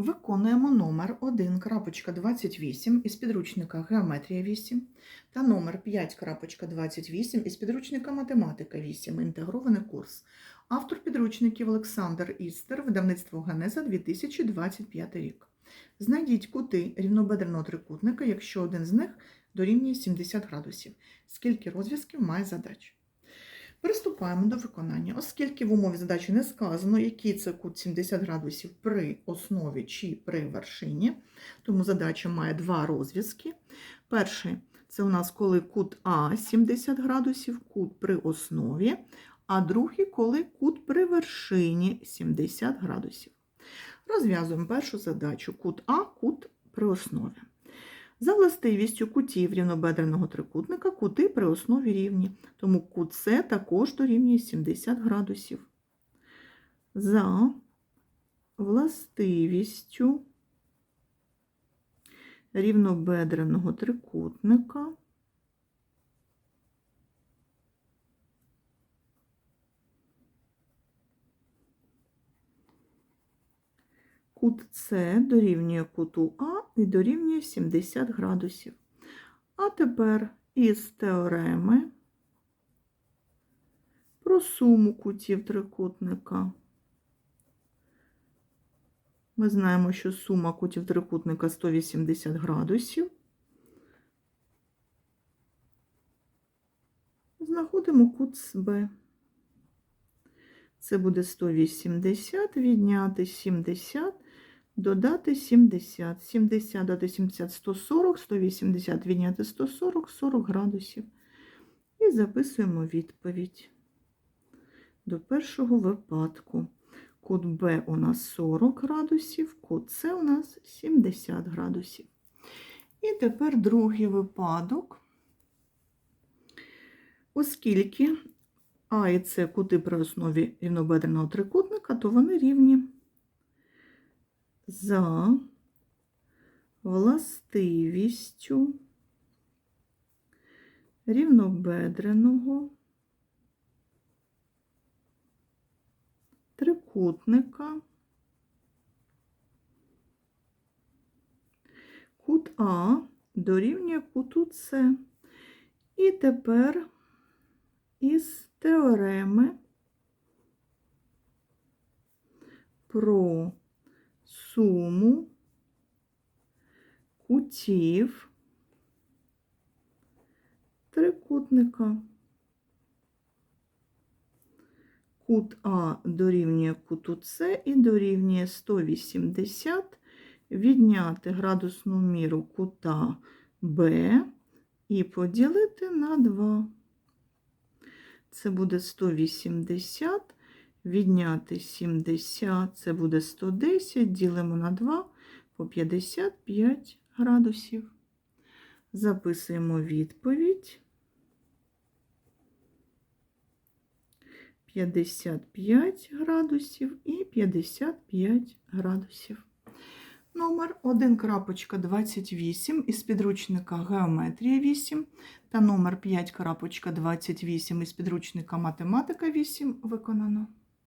Виконуємо номер 1.28 із підручника Геометрія 8 та номер 5.28 із підручника Математика 8. Інтегрований курс. Автор підручників Олександр Істер, видавництво Генеза 2025 рік. Знайдіть кути рівнобедреного трикутника, якщо один з них дорівнює 70 градусів. Скільки розв'язків має задач? Приступаємо до виконання. Оскільки в умові задачі не сказано, який це кут 70 градусів при основі чи при вершині, тому задача має два розв'язки. Перший це у нас коли кут А 70 градусів, кут при основі, а другий коли кут при вершині 70 градусів. Розв'язуємо першу задачу: кут А, кут при основі. За властивістю кутів рівнобедреного трикутника кути при основі рівні, тому кут С також дорівнює 70 градусів. За властивістю рівнобедреного трикутника Кут С дорівнює куту А і дорівнює 70 градусів. А тепер із теореми про суму кутів трикутника. Ми знаємо, що сума кутів трикутника 180 градусів. Знаходимо кут з Б. Це буде 180, відняти 70, додати 70. 70 додати 70 140, 180 відняти 140, 40 градусів. І записуємо відповідь до першого випадку. Кут Б у нас 40 градусів, кут С у нас 70 градусів. І тепер другий випадок. Оскільки а і С кути при основі рівнобедреного трикутника, то вони рівні за властивістю рівнобедреного трикутника. Кут А дорівнює куту С. І тепер із теореми про суму кутів трикутника. Кут А дорівнює куту С і дорівнює 180, відняти градусну міру кута Б і поділити на 2. Це буде 180, відняти 70, це буде 110, ділимо на 2 по 55 градусів. Записуємо відповідь. 55 градусів і 55 градусів. Номер 1.28 із підручника Геометрія 8 та номер 5.28 із підручника Математика 8 виконано.